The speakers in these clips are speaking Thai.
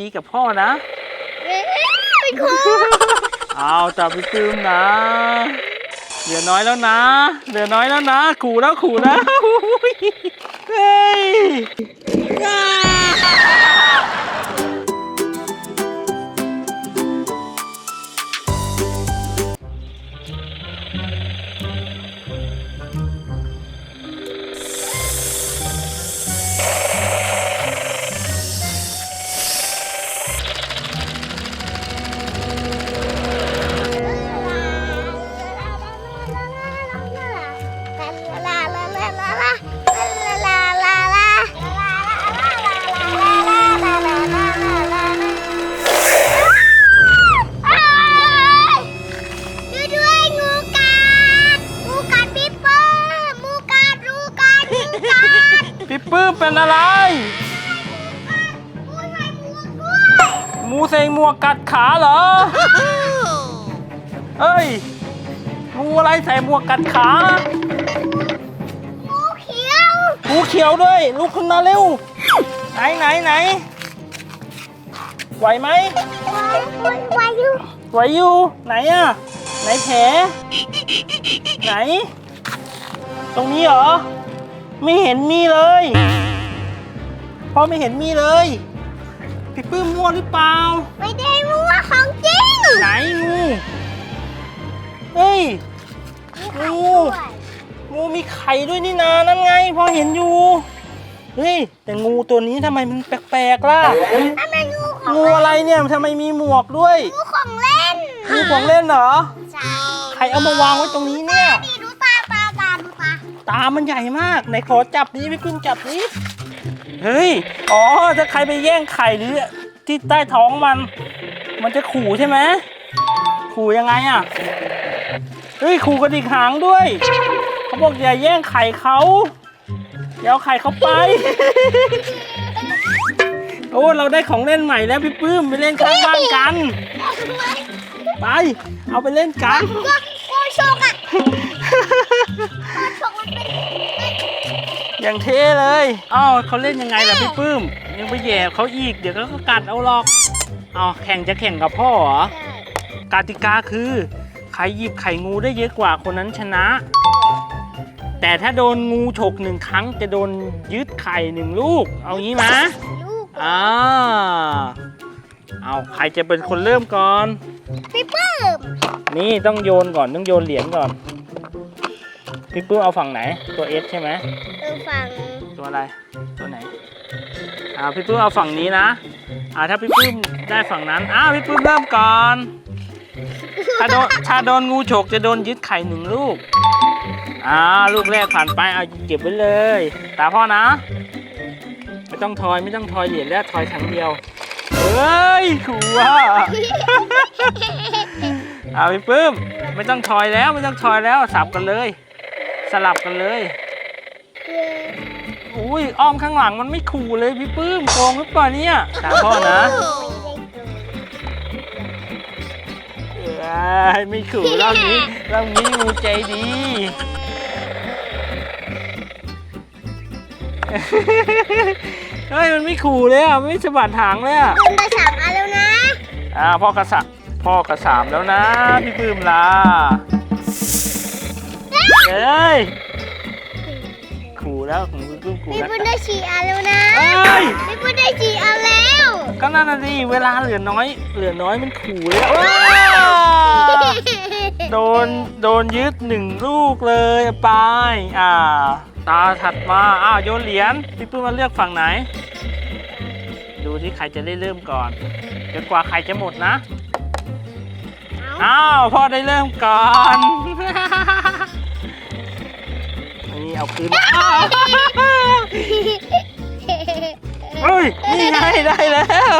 ดีกับพ่อนะเอ้ยไม่ครูเอาจับพี่ปื้มนะเหลือน้อยแล้วนะเหลือน้อยแล้วนะ ขู่แล้วขู่นะอุ๊ยเฮ้ยอ่าช่วย พี่ปื้มเป็นอะไรงูใส่หมวกด้วยหมูใส่หมวกกัดขาเหรอ เอ้ยงูอะไรใส่หมวกกัดขา งูเขียวงูเขียวด้วยลุกขึ้นมาเร็ว ไหนไหนไหนไหวไหมวายวายุไหวอยู่ไหนอะไหนแผลไหน ตรงนี้เหรอ ไม่เห็นมีเลยพ่อไม่เห็นมีเลย พี่ปื้มมั่วหรือเปล่า ไม่ได้มัวของจริงไหนงูเฮ้ย งู งูมีไข่ด้วยนี่นานั่นไงพอเห็นอยู่ เฮ้ย แต่งูตัวนี้ทำไมมันแปลกๆล่ะนั่นเป็นงูของงูอะไรเนี่ยทำไมมีหมวกด้วย งูของเล่น งูของเล่นเหรอ ใช่ ใครเอามาวางไว้ตรงนี้เนี่ยนี่ดูตาตาตาดู ตามันใหญ่มากไหนขอจับนี้พี่กุ้งจับนี้เฮ้ย อ๋อ ถ้าใครไปแย่งไข่หรือที่ใต้ท้องมัน มันจะขู่ใช่ไหม ขู่ยังไงอะ เฮ้ย ขู่กระดิกหางด้วย เขาบอกอย่าแย่งไข่เขาอย่าเอาไข่เขาไป โอ้ เราได้ของเล่นใหม่แล้วพี่ปื้มไปเล่นข้างบ้านกัน ไป เอาไปเล่นกัน ก็โชกอะ อย่างเท่เลยอ้าวเขาเล่นยังไงล่ะพี่ปื้ม ยังไปแย่เขาอีก เดี๋ยวเขาก็กัดเอาหรอกเอาแข่งจะแข่งกับพ่อเหรอกติกาคือ ใครหยิบไข่งูได้เยอะกว่าคนนั้นชนะ แต่ถ้าโดนงูฉกหนึ่งครั้งจะโดนยึดไข่หนึ่งลูก เอางี้มะลูกอ่าเอาใครจะเป็นคนเริ่มก่อน พี่ปื้มนี่ต้องโยนก่อนต้องโยนเหรียญก่อน พี่ปื้มเอาฝั่งไหน ตัวเอสใช่ไหม เออฟังตัวอะไร ตัวไหน อ่า พี่ปื้มเอาฝั่งนี้นะ อ่า ถ้าพี่ปื้มได้ฝั่งนั้น อ้าว พี่ปื้มเริ่มก่อน ถ้าโดนถ้าโดนงูฉกจะโดนยึดไข่หนึ่งลูก อ่า ลูกแรกผ่านไป เอาเก็บไว้เลย ตาพ่อนะ ไม่ต้องทอย ไม่ต้องทอยเหรียญแล้วทอยครั้งเดียว เฮ้ยขู่ว่าเอาพี่ปื้ม ไม่ต้องทอยแล้ว ไม่ต้องทอยแล้ว สับกันเลย สลับกันเลย อุ้ยอ้อมข้างหลังมันไม่ขู่เลยพี่ปื้มโกงหรือเปล่าเนี่ยตามพ่อนะเอ้ยไม่ขู่รอบนี้รอบนี้งูใจดีเฮ้ยมันไม่ขู่เลยอะไม่สะบัดหางเลยอะโดนไปสามอันแล้วนะอ่าพ่อกระสับพ่อกระสามแล้วนะพี่ปื้มล่ะ เอ้ยขู่แล้วของพี่ปื้มขู่พี่แล้วปุ้นได้สี่อันแล้วนะเอ้ยพี่ปุ้นได้สี่อันแล้วก็นั่นน่ะสิเวลาเหลือน้อย เหลือน้อยมันขู่เลยว้าโดนโดนยึดหนึ่งลูกเลยไปอ่า ตาถัดมาอ้าวโยนเหรียญพี่ปื้มมาเลือกฝั่งไหน ดูที่ใครจะได้เริ่มก่อนจนกว่าใครจะหมดนะ อ้าวพ่อได้เริ่มก่อนนี่ เอาคืนมาอ้าวเฮ้ยนี่ไงได้แล้ว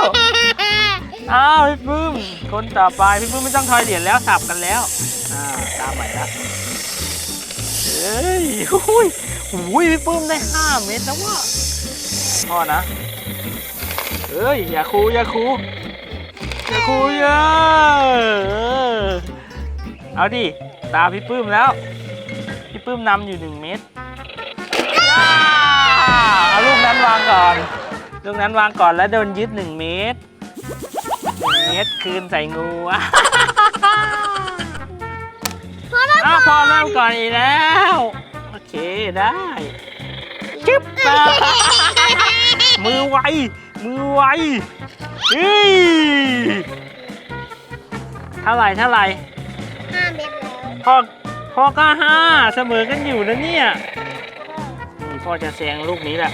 อ้าวพี่ปื้มคนต่อไปพี่ปื้มไม่ต้องทอยเหรียญแล้วสับกันแล้วอ่าตามใหม่ละเฮ้ยหุยหุยพี่ปื้มได้ห้าเม็ดแล้วว่ะพ่อนะเฮ้ยอย่าคูอย่าคูอย่าคูอย่าเออเอาดิตาพี่ปื้มแล้ว พี่ปื้มนำอยู่หนึ่งเม็ด เอาลูกนั้นวางก่อน ลูกนั้นวางก่อนแล้วโดนยึดหนึ่งเม็ดเม็ดคืนใส่งูอะพอแล้วอ้าวพอเริ่มก่อนอีกแล้ว โอเคได้ชึบมามือไว มือไวเฮ้ยเท่าไหร่เท่าไหร่ห้าเม็ดแล้วพ่อพ่อก็ห้าเสมอกันอยู่นะเนี่ยนี่ พ่อจะแซงลูกนี้แหละ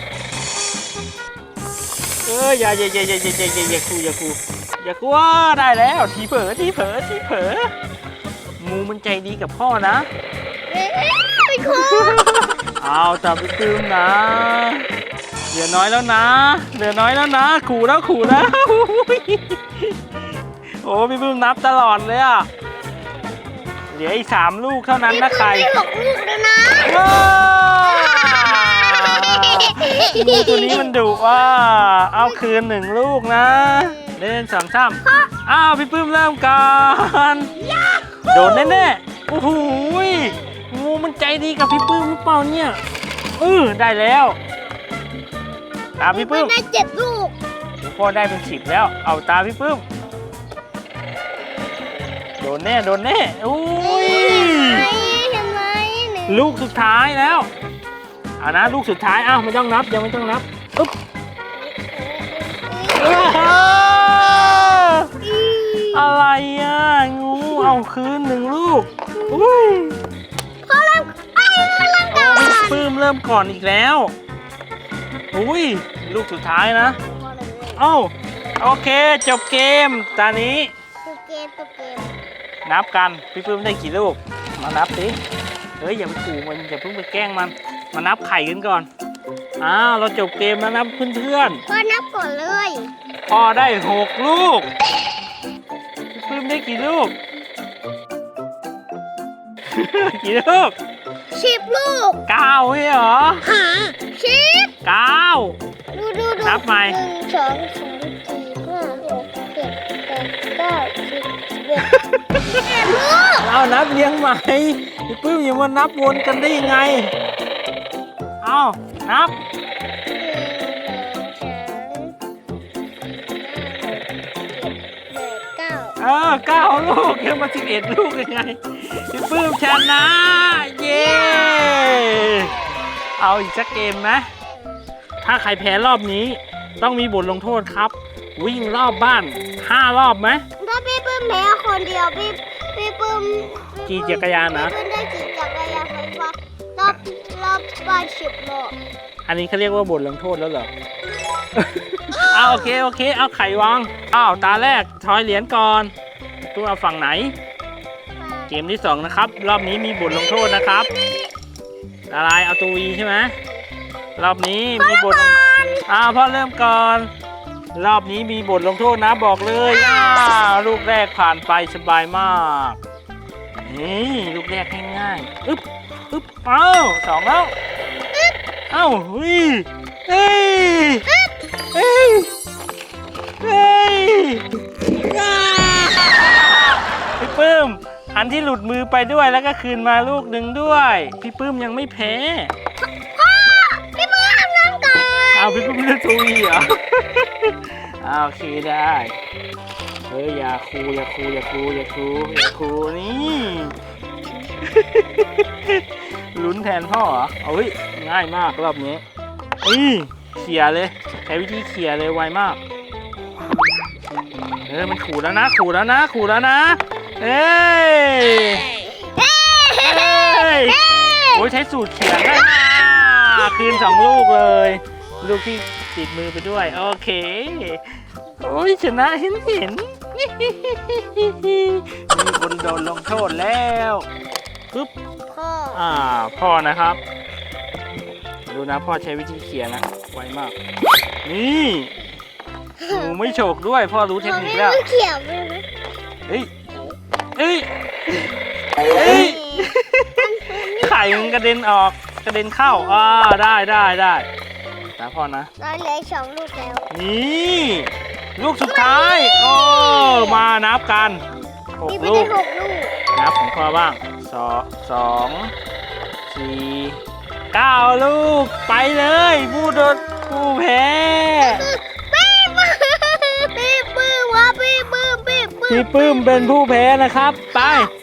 เอออย่าอย่าอย่าอย่าอย่าอย่าอย่าอย่าคูอย่าคูอย่ากลัวได้แล้วทีเผลอทีเผลอทีเผลองูมันใจดีกับพ่อนะเอ้ยไปครูเอาจับไปตืมนะเหลือน้อยแล้วนะเหลือน้อยแล้วนะ ขู่แล้วขู่แล้วโอ้พี่ปื้มนับตลอดเลยอะเหลืออีกสามลูกเท่านั้นนะใครพี่หกลูกแล้วนะว้าว งูตัวนี้มันดุว่าเอาคืนหนึ่งลูกนะเล่นสองสามอ้าวพี่ปื้มเริ่มก่อนโดนแน่ๆโอ้โหยงูมันใจดีกับพี่ปื้มหรือเปล่าเนี่ยเออได้แล้วตามพี่ปื้มได้เจ็ดลูกพ่อได้เป็นสิบแล้ว เอาตามพี่ปื้มโดนแน่โดนแน่อุ้ยเห็นไหมหนึ่งลูกสุดท้ายแล้ว เอานะลูกสุดท้ายอ้าวไม่ต้องนับยังไม่ต้องนับอุ๊บอ้าวอะไรอะงูเอาคืนหนึ่งลูกอุ้ยพอแล้วไอ้เริ่มก่โอ้อนพี่ปื้มเริ่มก่อนอีกแล้วอุ้ยลูกสุดท้ายนะเอ้าโอเคจบเกมตอนนี้ตัวเกมตัวเกมนับกันพี่ปื้มได้กี่ลูกมานับสิเฮ้ยอย่าไปขู่มันอย่าเพิ่งไปแกล้งมัน มานับไข่กันก่อน อ้าวเราจบเกมแล้วนะเพื่อนพอนับก่อนเลยๆพอได้หกลูกพี่ปื้มได้กี่ลูก กี่ลูกสิบลูกเก้าใช่เหรอหาสิบเก้า ดูดูดูนับใหม่ หนึ่งสองสามสี่ห้าหกเจ็ดแปดเก้าสิบสิบเอ็ดสิบเอ็ดลูกเอานับเลี้ยงใหม่พี่ปื้มอย่ามานับวนกันได้ยังไง เอานับเออเก้าลูกยังมาสิบเอ็ดลูกยังไงพี่ปื้มชนะ เย้เอาอีกสักเกมไหมถ้าใครแพ้รอบนี้ ต้องมีบทลงโทษครับ วิ่งรอบบ้านห้ารอบไหมถ้าพี่ปื้มแพ้คนเดียวพี่พี่ปื้มขี่จักรยานนะพี่ปื้มได้ขี่จักรยาน บบ้านสิบรอบอันนี้เขาเรียกว่าบทลงโทษแล้วเหรอ เอาโอเคโอเค เอาไข่วางอ้าวตาแรกทอยเหรียญก่อนตัวเอาฝั่งไหน เกมที่สองนะครับ รอบนี้มีบทลงโทษนะครับอะไรเอาตัววีใช่ไหมรอบนี้มีบทลงอ้าวพ่อเริ่มก่อน รอบนี้มีบทลงโทษนะบอกเลยอ้าวลูกแรกผ่านไปสบายมากนี่ลูกแรกง่ายๆอึ๊บอึ๊บเอ้าสองแล้ว เอ้าเฮ้ยเฮ้ยเฮ้ยเฮ้ยอ้าพี่ปื้ม อันที่หลุดมือไปด้วยแล้วก็คืนมาลูกหนึ่งด้วย พี่ปื้มยังไม่แพ้ พ่อพี่ปื้มเริ่มก่อนเอาพี่ปื้มเลือกทูวีเหรอเอาโอเคได้เฮ้ยอย่าคูอย่าคูอย่าคูอย่าคูอย่าคูนี่ ลุ้นแทนพ่อเหรอเอาเฮ้ยง่ายมากรอบนี้นี่เขี่ยเลย ใช้วิธีเขี่ยเลยไวมาก เออมันขู่แล้วนะ ขู่แล้วนะ ขู่แล้วนะ เอ้ยเฮ้ยเอ้ยโอ้ยใช้สูตรเขียนได้อ่าคืนสองลูกเลย ลูกที่ติดมือไปด้วย โอเคโอ้ยชนะเห็นเห็นมีคนโดนลงโทษแล้วปึ๊บพ่ ออ่าพ่อนะครับ ดูนะพ่อใช้วิธีเขียนนะไวมาก นี่หนูไม่โฉกด้วยพ่อรู้เทคนิคแล้วไม่เขียวเลยไหมเฮ้ยเฮ้ยเฮ้ยไข่มันกระเด็นออกกระเด็นเข้าอ่าได้ได้ได้นะพ่อนะเราเหลืออกสองลูกแล้ว นี่ลูกสุดท้ายโอ้มานับกันหกนี่ไม่ลูได้กหกลูกนับของพ่อบ้าง สองสองสี่เก้าลูก ไปเลยผู้โดนผู้แพ้พี่ปื้มพี่ปื้มวะพี่ปื้พี่ปื้มเป็นผู้แพ้นะครับ ไป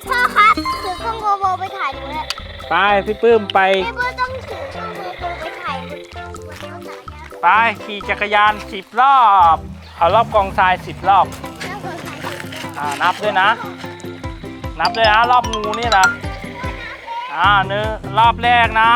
พ่อครับถือกล้องโกโบไปถ่ายดูเลยไปพี่ปื้มไป พี่เพื่อต้องถือกล้องโกโบไปถ่ายบนบนต้นไม้นะไปขี่จักรยานสิบรอบ เอารอบกองทรายสิบรอบนั่งบนถ่ายอ่านับด้วยนะ นับด้วยนะรอบงูนี่นะอ่าเนื้อรอบแรกนะ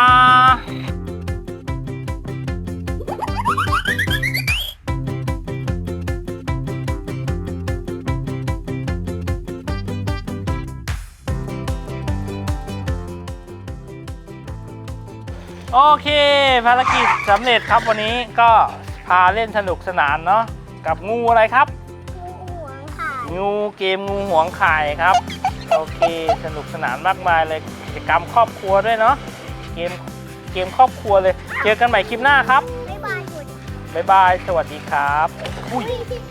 โอเค ภารกิจสำเร็จครับวันนี้ก็พาเล่นสนุกสนานเนาะกับงูอะไรครับ งูหวงถ่ายงูเกมงูหวงไข่ครับ โอเค สนุกสนานมากมายเลยกิจกรรมครอบครัวด้วยเนาะเกมเกมครอบครัวเลย เจอกันใหม่คลิปหน้าครับ บ๊ายบายหยุดบ๊ายบายสวัสดีครับอุ้ยที่